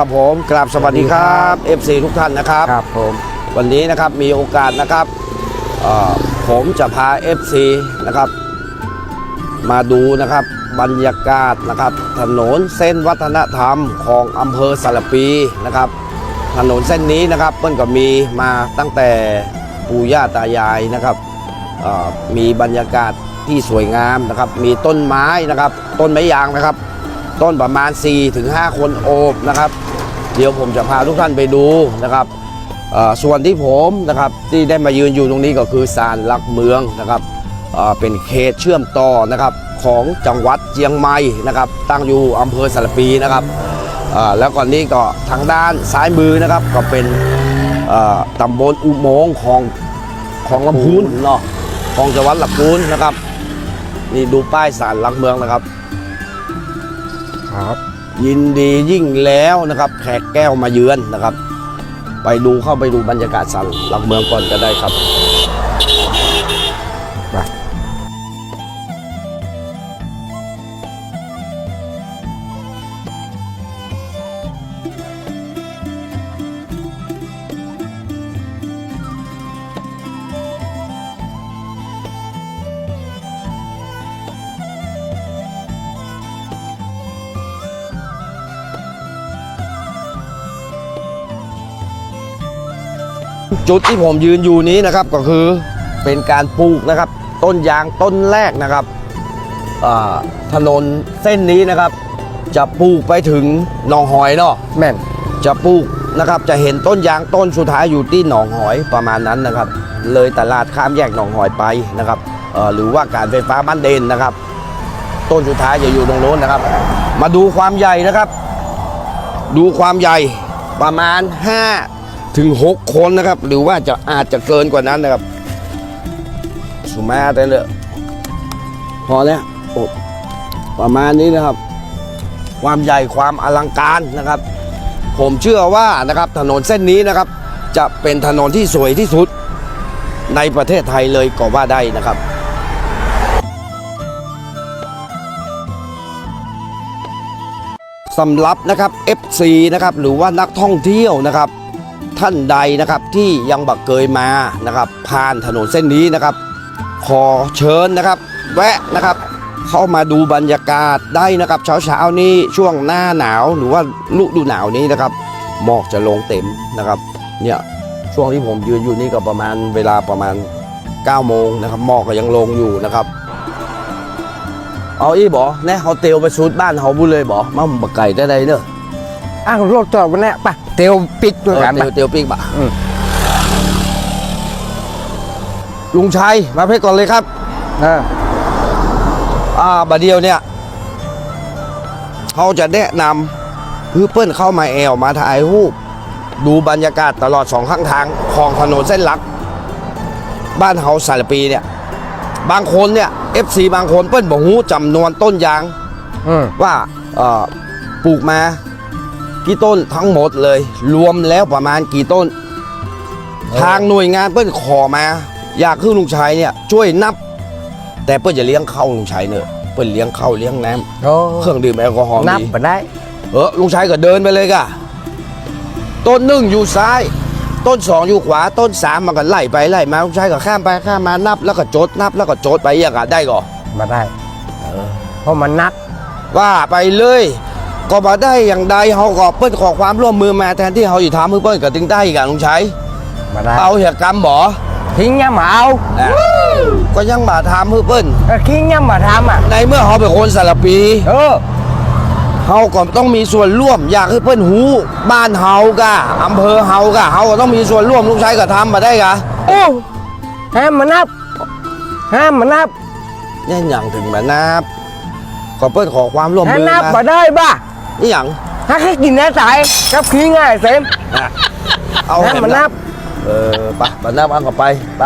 ครับผมกราบสวัสดีครับ FC ทุกท่านนะครับครับผมวันนี้นะครับมีโอกาสนะครับเอ่อผมจะพา FC นะครับ มาดูนะครับบรรยากาศนะครับ ถนนเส้นวัฒนธรรมของอำเภอสารปีนะครับ ถนนเส้นนี้นะครับเปิ้นก็มีมาตั้งแต่ปู่ย่าตายายนะครับเอ่อมีบรรยากาศที่สวยงามนะครับ มีต้นไม้นะครับ ต้นไม้ยางนะครับ ต้นประมาณ 4-5 คนโอบนะครับ เดี๋ยวผมจะพาทุกท่านไปดูนะครับส่วนที่ผมนะครับที่ได้มายืนอยู่ตรงนี้ก็คือศาลหลักเมืองนะครับเเป็นเขตเชื่อมต่อนะครับของจังหวัดเชียงใหม่นะครับ ตั้งอยู่อำเภอสารปีนะครับแล้วก่อนนี้ก็ทางด้านซ้ายมือนะครับก็เป็นตำบลอุโมงค์ของของลำพูนเนาะของจังหวัดลำพูนนะครับนี่ดูป้ายศาลหลักเมืองนะครับ ครับ ยินดียิ่งแล้วนะครับแขกแก้วมาเยือนนะครับ ไปดูเข้าไปดูบรรยากาศสันหลักเมืองก่อนก็ได้ครับ จุดที่ผมยืนอยู่นี้นะครับก็คือเป็นการปลูกนะครับ ต้นยางต้นแรกนะครับอ่าถนนเส้นนี้นะครับ จะปลูกไปถึงหนองหอยเนาะแม่นจะปลูกนะครับจะเห็นต้นยางต้นสุดท้ายอยู่ที่หนองหอยประมาณนั้นนะครับ เลยตลาดข้ามแยกหนองหอยไปนะครับเอ่อหรือว่าการไฟฟ้าบ้านเด่นนะครับ ต้นสุดท้ายจะอยู่ตรงโน้นนะครับ มาดูความใหญ่นะครับ ดูความใหญ่ประมาณ 5 ถึง 6 คนนะครับ หรือว่าจะอาจจะเกินกว่านั้นนะครับ สุมาแต่เลยพอแล้วประมาณนี้นะครับ ความใหญ่ความอลังการนะครับ ผมเชื่อว่านะครับถนนเส้นนี้นะครับ จะเป็นถนนที่สวยที่สุดในประเทศไทยเลยก็ว่าได้นะครับสำหรับนะครับ FC นะครับหรือว่านักท่องเที่ยวนะครับ ท่านใดนะครับที่ยังบักเคยมานะครับ ผ่านถนนเส้นนี้นะครับ ขอเชิญนะครับ แวะนะครับ เข้ามาดูบรรยากาศได้นะครับเช้าๆนี้ช่วงหน้าหนาวหรือว่าฤดูหนาวนี้นะครับหมอกจะลงเต็มนะครับเนี่ยช่วงที่ผมยืนอยู่นี่ก็ประมาณเวลาประมาณ9โมงนะครับหมอกก็ยังลงอยู่นะครับเอาอีบอแน่เขาเตียวไปสูดบ้านเขาบุเลยบอมาบักไก่ได้ไดเนอะ อ้าวรถจอดวันนี้ปะเตียวปิดด้วยกันเตีปะยวเตียวปีกบะอืมลุงชัยมาเพชรก่อนเลยครับเอออ่าบดเดียวเนี่ยเขาจะแนะนำเพื่อเปิ้นเข้ามาแอวมาถ่ายรูปดูบรรยากาศตลอดสองข้างทางของถนนเส้นหลัก บ้านเฮาสารปีเนี่ย บางคนเนี่ย FC บางคนเปิ้นบอกหูจำนวนต้นยางอืมว่าเอ่อปลูกมา กี่ต้นทั้งหมดเลย รวมแล้วประมาณกี่ต้น ทางหน่วยงานเปิ้นขอมา อยากคือลุงชัยเนี่ยช่วยนับ แต่เปิ้นจะเลี้ยงเข้าวลุงชัยเนอะเปิ้นเลี้ยงเข้าวเลี้ยงน้โอ้ำเครื่องดื่มแอลกอฮอล์นับมีมาได้ เออลุงชัยก็เดินไปเลยกะต้นหนึ่งอยู่ซ้าย ต้นสองอยู่ขวาต้นสามมันก็ไล่ไปไล่มาลุงชัยก็ข้ามไปข้ามมานับแล้วก็จดนับแล้วก็จดไปอย่างก็ได้ก่อมาได้เพราะมันนับว่าไปเลย ก็มาได้อย่างใดเขาก็เปิ้นขอความร่วมมือมาแทนที่เขาอยู่ทำมือเปิ้นก็ตึงได้อีกอะลุงชัยมาได้เอาเหตุกรรมบ่ทิ้งยังมาเอาอะก็ยังมาทำมือเปิ้นเออทิ้งยังมาทำอะในเมื่อเขาเป็นคนสารปีเออเขาก็ต้องมีส่วนร่วมอยากให้เปิ้นหูบ้านเฮากะอำเภอเฮากะเฮาก็ต้องมีส่วนร่วมลุงชัยก็ทำมาได้กะโอ้ห้ามมานับห้ามมานับเนี่ยอย่างถึงมานับก็เปิ้นขอความร่วมห้ามมือนับมามาได้ป่ะ นี่อย่างถ้าแค่กินน้ำใสกับขี้ง่ายเต็มอะเอาห้ามให้มานับ เออไปมานับเอาก็ไปไป